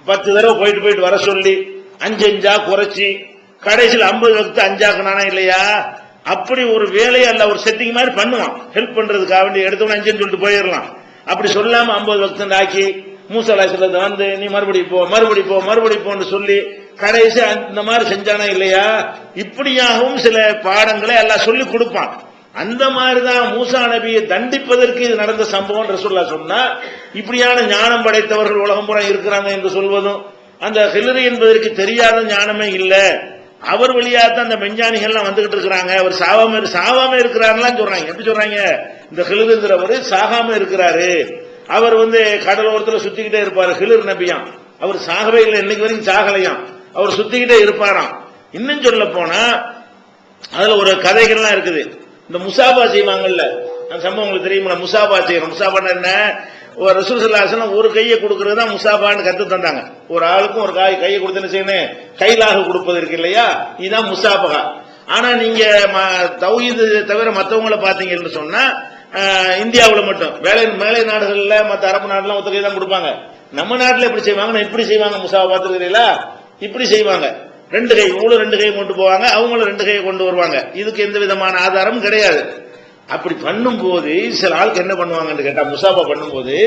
பத்து தடவை போயிட்டு போயிட்டு வர சொல்லி அஞ்சு அஞ்சா குறைச்சி கடைசியில் ஐம்பது வகுத்து அஞ்சாக்குனானா இல்லையா? அப்படி ஒரு வேலையை அல்ல ஒரு செட்டிங் மாதிரி பண்ணுவான். ஹெல்ப் பண்றதுக்காக வேண்டி எடுத்தவன அஞ்சுன்னு சொல்லிட்டு போயிடலாம். அப்படி சொல்லாம ஐம்பது வகுத்து ஆக்கி மூசலாசலத்தை வந்து நீ மறுபடி போ மறுபடி போ மறுபடி போன்னு சொல்லி கடைசி அந்த மாதிரி செஞ்சானா இல்லையா? இப்படியாகவும் சில பாடங்களை எல்லாம் சொல்லி கொடுப்பான். அந்த மாதிரிதான் மூசா நபியை தண்டிப்பதற்கு இது நடந்த சம்பவம் ரசூல்லா சொன்னா இப்படியான ஞானம் படைத்தவர்கள் உலகம் பூரா இருக்கிறாங்க என்று சொல்வதும் அந்த ஹிலரி என்பதற்கு தெரியாத ஞானமே இல்லை. அவர் வழியா தான் அந்த மெஞ்ஞானிகள்லாம் வந்துகிட்டு இருக்கிறாங்க. அவர் சாவாம சாவாம இருக்கிறாங்களாம் சொல்றாங்க. எப்படி சொல்றாங்க? இந்த ஹிலருங்கிறவர் சாகாம இருக்கிறாரு. அவர் வந்து கடலோரத்துல சுத்திக்கிட்டே இருப்பாரு ஹிலர் நபியாம். அவர் சாகவே இல்லை இன்னைக்கு வரைக்கும் சாகலையாம். அவர் சுத்திக்கிட்டே இருப்பாராம். இன்னும் சொல்ல போனா அதுல ஒரு கதைகள்லாம் இருக்குது. இந்த முசாபா செய்வாங்கல்ல. அந்த சம்பவம் உங்களுக்கு தெரியுமா முசாபா செய்யணும். முசாபான்னா என்ன? ஒரு ரசூல் ஒரு கையை கொடுக்கறது தான் முசாபான்னு கத்து தந்தாங்க. ஒரு ஆளுக்கும் ஒரு காய் கையை கொடுத்து என்ன செய்யணும்? கைலாக கொடுப்பது இருக்கு இல்லையா? இதுதான் முசாபகா. ஆனா நீங்க ம- தௌஹீது தவிர மற்றவங்கள பாத்தீங்கன்னு சொன்னா இந்தியாவில் மட்டும். வேலை மேலை நாடுகள்ல மற்ற அரபு நாடுலாம் ஒத்த கை தான் கொடுப்பாங்க. நம்ம நாட்டில் எப்படி செய்வாங்கன்னு இப்படி செய்வாங்க முசாபா பாத்துருக்கீங்களா இப்படி செய்வாங்க. ரெண்டு கை இவங்களும் ரெண்டு கை கொண்டு போவாங்க அவங்களும் ரெண்டு கையை கொண்டு வருவாங்க. இதுக்கு எந்த விதமான ஆதாரமும் கிடையாது. அப்படி பண்ணும்போது சில ஆளுக்கு என்ன பண்ணுவாங்கன்னு கேட்டா முசாபா பண்ணும்போது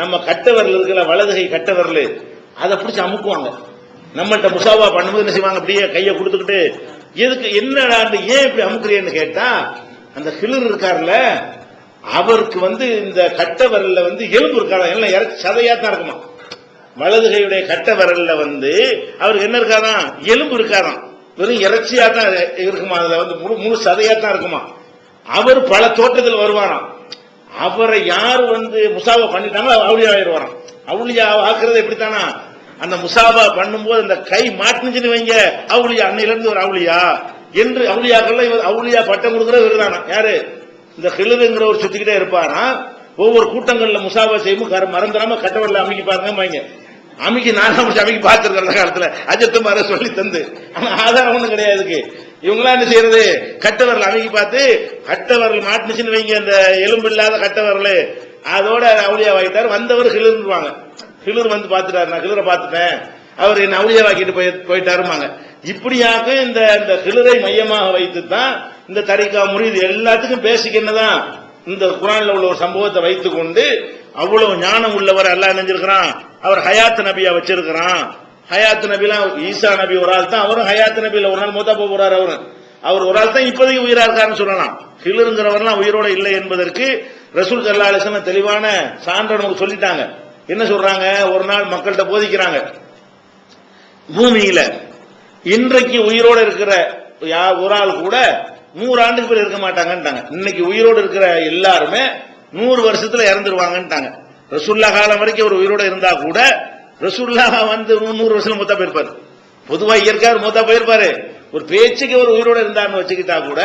நம்ம கட்டவரில் இருக்கிற வலது கை கட்டவரில் அதை பிடிச்சி அமுக்குவாங்க. நம்மகிட்ட முசாபா பண்ணும்போது என்ன செய்வாங்க? அப்படியே கையை கொடுத்துக்கிட்டு எதுக்கு என்னடா ஏன் இப்படி அமுக்குறியன்னு கேட்டா அந்த கிளிர் இருக்கார்ல அவருக்கு வந்து இந்த கட்டவரில் வந்து எலும்பு இருக்காது? எல்லாம் இறச்சி சதையா தான் இருக்குமா? வலது கையுடைய கட்ட விரல்ல வந்து அவருக்கு என்ன இருக்காராம் எலும்பு இருக்காராம் வெறும் இறைச்சியா தான் இருக்குமா? அதுல வந்து முழு முழு சதையா தான் இருக்குமா? அவர் பல தோட்டத்தில் வருவாராம். அவரை யார் வந்து முசாபா பண்ணிட்டாங்களோ அவளியா அவுளியா ஆயிடுவாராம். அவளியா ஆக்குறது எப்படித்தானா? அந்த முசாபா பண்ணும்போது அந்த கை மாட்டுச்சுன்னு வைங்க அவுளியா அன்னையிலிருந்து ஒரு அவுளியா என்று அவுளியாக்கள்ல இவர் அவுளியா பட்டம் கொடுக்கிற இவர்தானா? யாரு? இந்த ஹிலுங்கிற ஒரு சுத்திக்கிட்டே இருப்பாராம். ஒவ்வொரு கூட்டங்கள்ல முசாபா செய்யும் மறந்துடாம கட்டவரில் அமைக்கி பாருங்க அமைக்கு நான் அமைக்கு அமைக்கி பார்த்திருக்கேன் அந்த காலத்துல அஜத்துமார சொல்லி தந்து. ஆனா ஆதாரம் ஒண்ணும் கிடையாதுக்கு இவங்களாம் என்ன செய்யறது? கட்டவரல் அமைக்கி பார்த்து கட்டவரல் மாட்டுச்சுன்னு வைங்க அந்த எலும்பு இல்லாத கட்டவரல் அதோட அவுளியா வாங்கிட்டார். வந்தவர் கிளிர்வாங்க கிளிர் வந்து பார்த்துட்டாரு. நான் கிளிரை பார்த்துட்டேன். அவர் என்ன அவுளியா வாக்கிட்டு போய் போயிட்டாருமாங்க இப்படியாக இந்த இந்த கிளிரை மையமாக வைத்து தான் இந்த தரிகா முறிது எல்லாத்துக்கும் பேசிக்க என்னதான்? இந்த குரான்ல உள்ள ஒரு சம்பவத்தை வைத்துக் கொண்டு அவ்வளவு ஞானம் உள்ளவர் எல்லாம் நினைஞ்சிருக்கிறான் அவர் ஹயாத் நபியா வச்சிருக்கிறான். ஹயாத் நபிலாம் ஈசா நபி ஒரு ஆள் தான். அவரும் ஹயாத் நபியில ஒரு நாள் மூத்தா போறாரு அவரு. அவர் ஒரு ஆள் தான் இப்போதைக்கு உயிரா இருக்காருன்னு சொல்லலாம். ஹிலுங்கிறவர்லாம் உயிரோட இல்லை என்பதற்கு ரசூல் சல்லா தெளிவான சான்று நமக்கு சொல்லிட்டாங்க. என்ன சொல்றாங்க? ஒரு நாள் மக்கள்கிட்ட போதிக்கிறாங்க. பூமியில இன்றைக்கு உயிரோட இருக்கிற ஒரு ஆள் கூட நூறு ஆண்டுக்கு பேர் இருக்க மாட்டாங்கன்ட்டாங்க. இன்னைக்கு உயிரோடு இருக்கிற எல்லாருமே நூறு வருஷத்துல இறந்துருவாங்கன்ட்டாங்க. ரசுல்லா காலம் வரைக்கும் ஒரு உயிரோட இருந்தா கூட ரசுல்லா வந்து நூறு வருஷம் மூத்தா போயிருப்பாரு. பொதுவா இயற்கையாக மூத்தா போயிருப்பாரு. ஒரு பேச்சுக்கு ஒரு உயிரோட இருந்தான்னு வச்சுக்கிட்டா கூட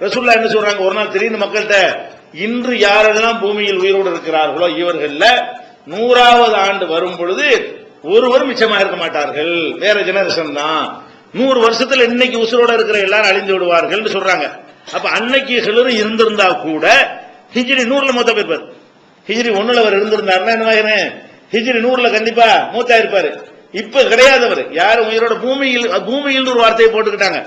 ரசுல்லா என்ன சொல்றாங்க? ஒரு நாள் திடீர்னு மக்கள்கிட்ட இன்று யாரெல்லாம் பூமியில் உயிரோடு இருக்கிறார்களோ இவர்கள்ல நூறாவது ஆண்டு வரும் பொழுது ஒருவர் மிச்சமா இருக்க மாட்டார்கள். வேற ஜெனரேஷன் தான். நூறு வருஷத்துல இன்னைக்கு உசுரோட இருக்கிற எல்லாரும் அழிந்து விடுவார்கள் சொல்றாங்க. அப்ப அன்னைக்கு சிலரும் இருந்திருந்தா கூட ஹிஜ்ரி நூறுல மூத்த போயிருப்பாரு ஹிஜ்ரி ஒண்ணுல அவர் இருந்திருந்தாருன்னா என்ன ஹிஜ்ரி நூறுல கண்டிப்பா மூத்தா இருப்பாரு இப்ப கிடையாது அவர். யாரும் உயிரோட? பூமியில் பூமியில் ஒரு வார்த்தையை போட்டுக்கிட்டாங்க.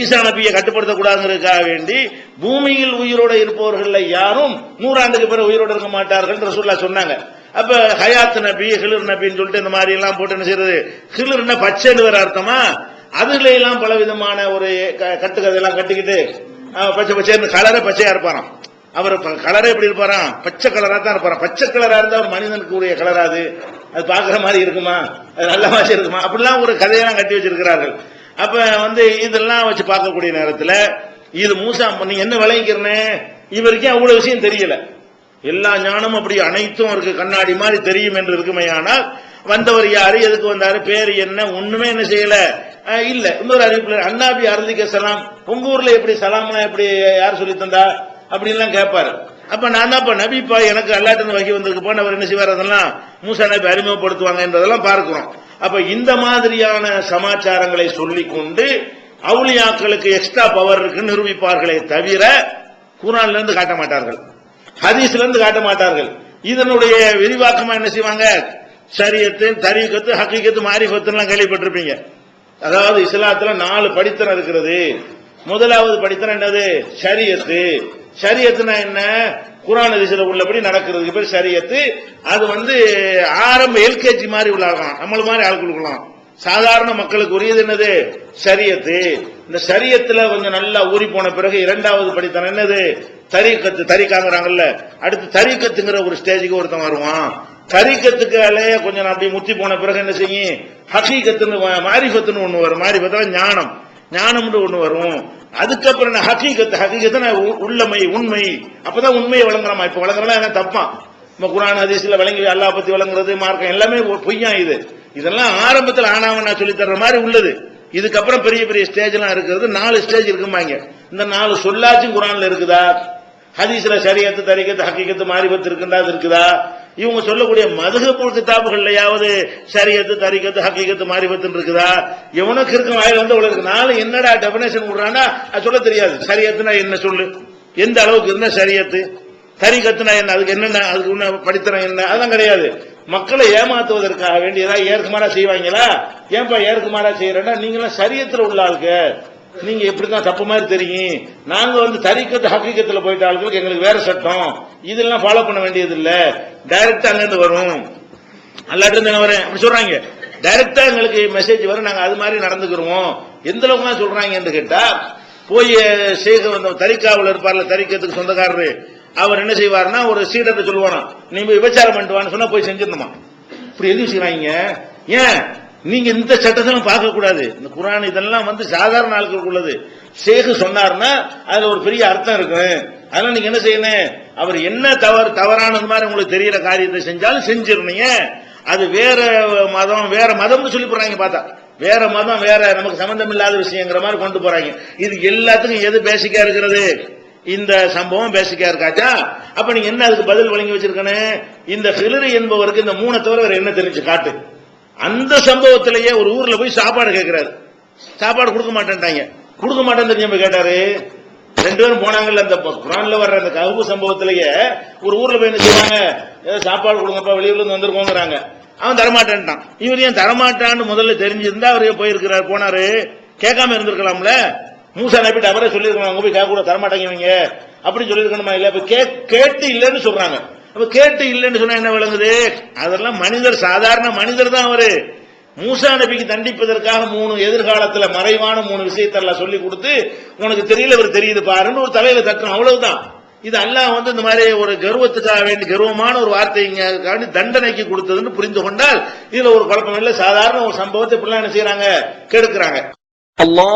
ஈசா நபியை கட்டுப்படுத்தக்கூடாதுங்கிறதுக்காக வேண்டி பூமியில் உயிரோட இருப்பவர்கள் யாரும் நூறாண்டுக்கு பிறகு உயிரோட இருக்க மாட்டார்கள் ரசூல்லா சொன்னாங்க. அப்ப ஹயாத் நபி ஹிலிர் நபின்னு சொல்லிட்டு இந்த மாதிரி எல்லாம் போட்டு என்ன செய்யறது? ஹிலிர்னா பச்சைன்னு வேற அர்த்தமா? அதுல எல்லாம் பல விதமான ஒரு க- எல்லாம் கட்டிக்கிட்டு பச்சை பச்சைன்னு கலரே பச்சையா இருப்பாராம். அவர் கலரே எப்படி இருப்பாராம் பச்சை கலரா தான் இருப்பாராம் பச்சை கலரா இருந்தா ஒரு மனிதனுக்கு உரிய கலரா அது? அது பாக்குற மாதிரி இருக்குமா? அது நல்ல மாதிரி இருக்குமா? அப்படிலாம் ஒரு கதையெல்லாம் கட்டி வச்சிருக்கிறார்கள். அப்ப வந்து இதெல்லாம் வச்சு பார்க்கக்கூடிய நேரத்துல இது மூசா நீ என்ன விளங்கிக்கிறனே? இவருக்கே அவ்வளவு விஷயம் தெரியல. எல்லா ஞானமும் அப்படி அனைத்தும் அவருக்கு கண்ணாடி மாதிரி தெரியும் என்று இருக்குமையானால் வந்தவர் யாரு? எதுக்கு வந்தாரு? பேர் என்ன? ஒண்ணுமே என்ன செய்யல. இல்ல. இன்னொரு அறிவிப்புல அண்ணாபி அருந்திக்க சலாம். உங்க ஊர்ல எப்படி சலாம்னா எப்படி யார் சொல்லி தந்தா? அப்படின்லாம் கேட்பாரு அப்ப நான் தான் நபிப்பா எனக்கு அல்லாட்டுன்னு வகை வந்திருக்கு. போன அவர் என்ன செய்வார் அதெல்லாம் மூசா நபி அறிமுகப்படுத்துவாங்க என்றதெல்லாம் பார்க்கிறோம். அப்ப இந்த மாதிரியான சமாச்சாரங்களை சொல்லிக்கொண்டு அவுளியாக்களுக்கு எக்ஸ்ட்ரா பவர் இருக்குன்னு நிரூபிப்பார்களே தவிர குரான்ல இருந்து காட்ட மாட்டார்கள். ஹதீஸ்ல இருந்து காட்ட மாட்டார்கள். இதனுடைய விரிவாக்கமா என்ன செய்வாங்க? சரியத்து தரீகத்து ஹக்கீகத்து மாரிஃபத்துலாம் கேள்விப்பட்டிருப்பீங்க. அதாவது இஸ்லாத்துல நாலு படித்தனம் இருக்கிறது. முதலாவது படித்தனம் என்னது? ஷரியத்து. ஷரியத்துனா என்ன? குரான் அதிசல உள்ளபடி நடக்கிறதுக்கு பேர் ஷரியத்து. அது வந்து ஆரம்ப எல்கேஜி மாதிரி உள்ளாகலாம் நம்மள மாதிரி ஆட்களுக்குலாம் சாதாரண மக்களுக்கு உரியது என்னது? சரியத்து இந்த சரியத்துல கொஞ்சம் நல்லா ஊறி போன பிறகு இரண்டாவது படித்தனம் என்னது? தரிக்கத்து. தரிக்காங்கிறாங்கல்ல. அடுத்து தரிக்கத்துங்கிற ஒரு ஸ்டேஜுக்கு ஒருத்தன் வருவான். தரிக்கத்துக்கு அலைய கொஞ்சம் அப்படி முத்தி போன பிறகு என்ன செய்யும்? ஹக்கீகத்துன்னு மாரிஃபத்துன்னு ஒண்ணு வரும். மாரிஃபத்துல ஞானம். ஞானம்னு ஒண்ணு வரும். அதுக்கப்புறம் என்ன ஹக்கீகத்து ஹக்கீகத்து உள்ளமை உண்மை. அப்பதான் உண்மையை வழங்குறமா? இப்ப வழங்குறதா என்ன தப்பான் நம்ம குரான் ஹதீஸ்ல விளங்கி அல்லாஹ் பத்தி விளங்குறது மார்க்கம் எல்லாமே பொய்யா இது. இதெல்லாம் ஆரம்பத்தில் ஆனாவன் சொல்லி தர்ற மாதிரி உள்ளது. இதுக்கப்புறம் பெரிய பெரிய ஸ்டேஜ் எல்லாம் இருக்கிறது. நாலு ஸ்டேஜ் இருக்குமாங்க இந்த நாலு சொல்லாச்சும் குரான்ல இருக்குதா? ஹதீஸ்ல சரியத்து தரிக்கத்து ஹக்கீக்கத்து மாறிபத்து இருக்குதா? அது இருக்குதா? இவங்க சொல்லக்கூடிய மதுகப்பு கிதாபுகள்லையாவது சரியத்து தரிக்கத்து ஹக்கீக்கத்து மாரிபத்து இருக்குதா? எவனுக்கு இருக்கும் வாயில் வந்து உள்ள நாலு என்னடா டெபினேஷன் விடுறான்னா அது சொல்ல தெரியாது. சரியத்துனா என்ன சொல்லு? எந்த அளவுக்கு இருந்தா சரியத்து தரிக்கத்துனா என்ன? அதுக்கு என்னென்ன? அதுக்கு என்ன படித்தனம் என்ன? அதெல்லாம் கிடையாது. மக்களை ஏமாத்துவதற்காக வேண்டி ஏதாவது ஏற்குமாறா செய்வாங்களா? ஏன்பா ஏற்குமாறா செய்யறேன்னா நீங்களாம் சரியத்துல உள்ள ஆளுக்கு. நீங்க எப்படிதான் தப்பு மாதிரி தெரியும்? நாங்க வந்து தரிக்கத்து ஹக்கீக்கத்தில் போயிட்ட ஆளுங்களுக்கு எங்களுக்கு வேற சட்டம். இதெல்லாம் ஃபாலோ பண்ண வேண்டியது இல்லை டைரக்டா அங்கிருந்து வரும். அல்லாட்டு இருந்து வரேன் அப்படி சொல்றாங்க. டைரக்டா எங்களுக்கு மெசேஜ் வரும். நாங்க அது மாதிரி நடந்துக்கிறோம் எந்த அளவுக்கு சொல்றாங்கன்னு கேட்டா போய் சேக வந்த தரிக்காவில் இருப்பார்ல தரிக்கத்துக்கு சொந்தக்காரரு. அவர் என்ன செய்வாருன்னா ஒரு சீடத்தை சொல்லுவானா நீ போய் விபச்சாரம் பண்ணிட்டு வான்னு சொன்னா போய் செஞ்சிடணுமா? இப்படி எதுவும் செய்வாங்க ஏன்? நீங்க இந்த சட்டத்தெல்லாம் பார்க்க கூடாது இந்த குரான் இதெல்லாம் வந்து சாதாரண ஆட்களுக்கு உள்ளது. சேகு சொன்னார்னா அதுல ஒரு பெரிய அர்த்தம் இருக்கு அதனால நீங்க என்ன செய்யணும்? அவர் என்ன தவறு தவறானது மாதிரி உங்களுக்கு தெரியற காரியத்தை செஞ்சாலும் செஞ்சிருந்தீங்க அது வேற மதம் வேற மதம்னு சொல்லி போறாங்க பார்த்தா. வேற மதம் வேற நமக்கு சம்பந்தம் இல்லாத விஷயங்கிற மாதிரி கொண்டு போறாங்க. இது எல்லாத்துக்கும் எது பேசிக்கா இருக்கிறது? இந்த சம்பவம் பேசிக்கா இருக்காச்சா? அப்ப நீங்க என்ன அதுக்கு பதில் வழங்கி வச்சிருக்கனே இந்த ஹிலரி என்பவருக்கு இந்த மூணை தவிர வேற என்ன தெரிஞ்சு? காட்டு. அந்த சம்பவத்திலேயே ஒரு ஊர்ல போய் சாப்பாடு கேட்கிறாரு சாப்பாடு கொடுக்க மாட்டேன்ட்டாங்க. கொடுக்க மாட்டேன்னு தெரிஞ்ச கேட்டாரு? ரெண்டு பேரும் போனாங்கல்ல அந்த குரான்ல வர்ற அந்த கவுப்பு சம்பவத்திலேயே ஒரு ஊர்ல போய் என்ன செய்வாங்க? ஏதோ சாப்பாடு கொடுங்கப்பா வெளியூர்ல இருந்து வந்திருக்கோங்கிறாங்க. அவன் தரமாட்டான்ட்டான். இவர் ஏன் தரமாட்டான்னு முதல்ல தெரிஞ்சிருந்தா அவரே போயிருக்கிறார் போனாரு. கேட்காம இருந்திருக்கலாம்ல? மூசா நப்பிட்டு அவரே சொல்லியிருக்கணும் அவங்க போய் கேட்க கூட தரமாட்டாங்க இவங்க அப்படி சொல்லியிருக்கணுமா இல்ல இப்ப கே- கேட்டு இல்லைன்னு சொல்றாங்க. அப்ப கேட்டு இல்லைன்னு சொன்னா என்ன விளங்குது? அதெல்லாம் மனிதர் சாதாரண மனிதர் தான் அவரு. மூசா நபிக்கு தண்டிப்பதற்காக மூணு எதிர்காலத்துல மறைவான மூணு விஷயத்தெல்லாம் சொல்லி கொடுத்து உனக்கு தெரியல ஒரு தெரியுது பாருன்னு ஒரு தலையில தட்டணும் அவ்வளவுதான். இது அல்லாஹ் வந்து இந்த மாதிரி ஒரு கர்வத்துக்காக வேண்டி கர்வமான ஒரு வார்த்தைங்க தண்டனைக்கு கொடுத்ததுன்னு புரிந்து கொண்டால் இதுல ஒரு குழப்பம் இல்ல. சாதாரண ஒரு சம்பவத்தை இப்படிலாம் என்ன செய்யறாங்க கெடுக்கிறாங்க. அல்லா